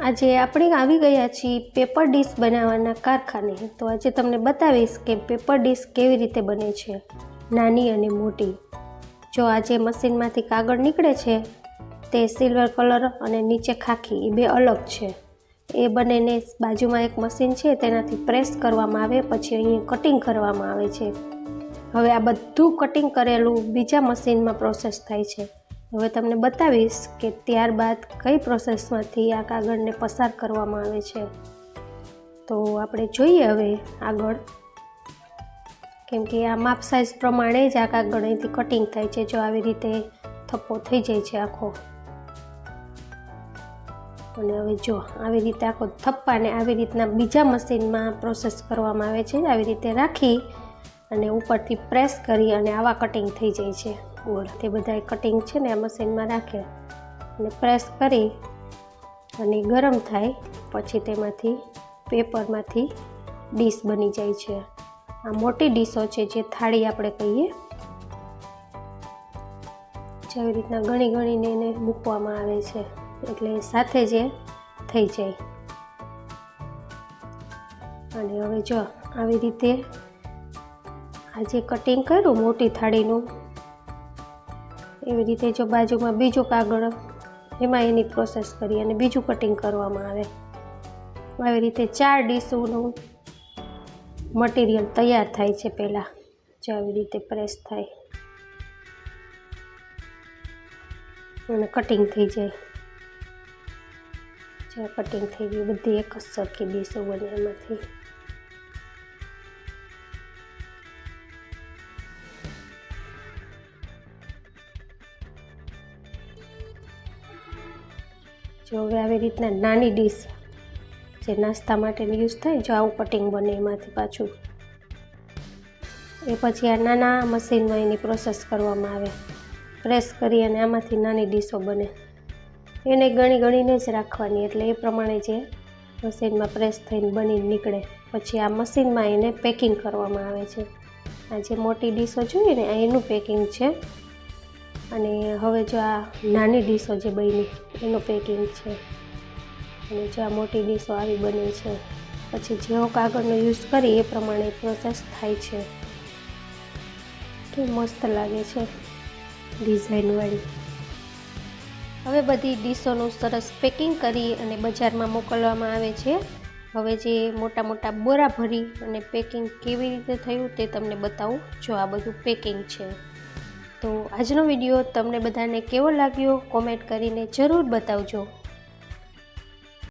આજે આપણે આવી ગયા છીએ પેપર ડીશ બનાવવાના કારખાને. તો આજે તમને બતાવીશ કે પેપર ડીશ કેવી રીતે બને છે, નાની અને મોટી. જો આજે મશીનમાંથી કાગળ નીકળે છે, તે સિલ્વર કલર અને નીચે ખાખી એ બે અલગ છે. એ બંનેને બાજુમાં એક મશીન છે, તેનાથી પ્રેસ કરવામાં આવે, પછી અહીં કટિંગ કરવામાં આવે છે. હવે આ બધું કટિંગ કરેલું બીજા મશીનમાં પ્રોસેસ થાય છે. હવે તમને બતાવીશ કે ત્યારબાદ કઈ પ્રોસેસમાંથી આ કાગળને પસાર કરવામાં આવે છે. તો આપણે જોઈએ હવે આગળ. કેમ કે આ માપ સાઇઝ પ્રમાણે જ આ કાગળ અહીંથી કટિંગ થાય છે, જો આવી રીતે થપ્પો થઈ જાય છે આખો. અને હવે જો, આવી રીતે આખો થપ્પાને આવી રીતના બીજા મશીનમાં પ્રોસેસ કરવામાં આવે છે. આવી રીતે રાખી અને ઉપરથી પ્રેસ કરી અને આવા કટિંગ થઈ જાય છે. ગોળ તે બધા કટિંગ છે ને આ મશીનમાં રાખે. અને પ્રેસ કરી અને ગરમ થાય, પછી તેમાંથી પેપરમાંથી ડીશ બની જાય છે. આ મોટી ડીશો છે જે થાળી આપણે કહીએ. જેવી રીતના ગણી ગણીને એને મૂકવામાં આવે છે. એટલે સાથે જ થઈ જાય. અને હવે જો આવી રીતે આ જે કટિંગ કર્યું, મોટી થાળીનું એવી રીતે જો બાજુમાં બીજું કાગળ એમાં એની પ્રોસેસ કરી અને બીજું કટિંગ કરવામાં આવે. આવી રીતે ચાર ડીશોનું મટીરિયલ તૈયાર થાય છે પહેલાં. જે આવી રીતે પ્રેસ થાય. અને કટિંગ થઈ જાય. જે કટિંગ થઈ ગઈ બધી એક જ સરખી ડીશો બને એમાંથી. જો હવે આવી રીતના નાની ડીશ જે નાસ્તા માટેની યુઝ થાય જો આવું કટિંગ બને એમાંથી પાછું. એ પછી આ નાના મશીનમાં એની પ્રોસેસ કરવામાં આવે. પ્રેસ કરી અને આમાંથી નાની ડીશો બને. એને ગણી ગણીને જ રાખવાની, એટલે એ પ્રમાણે જે મશીનમાં પ્રેસ થઈને બનીને નીકળે. પછી આ મશીનમાં એને પેકિંગ કરવામાં આવે છે. આ જે મોટી ડીશો જોઈએ ને એનું પેકિંગ છે. અને હવે જો આ નાની ડીશો જે બની, એનું પેકિંગ છે. અને જે આ મોટી ડીશો આવી બને છે, પછી જેવો કાગળનો યુઝ કરી, એ પ્રમાણે પ્રોસેસ થાય છે. કે મસ્ત લાગે છે ડિઝાઇનવાળી હવે બધી ડીશોનું સરસ પેકિંગ કરી અને બજારમાં મોકલવામાં આવે છે. હવે જે મોટા મોટા બોરા ભરી અને પેકિંગ કેવી રીતે થયું તે તમને બતાવું, જો આ બધું પેકિંગ છે. તો આજનો વીડિયો તમને બધાને કેવો લાગ્યો? કોમેન્ટ કરીને જરૂર બતાવજો.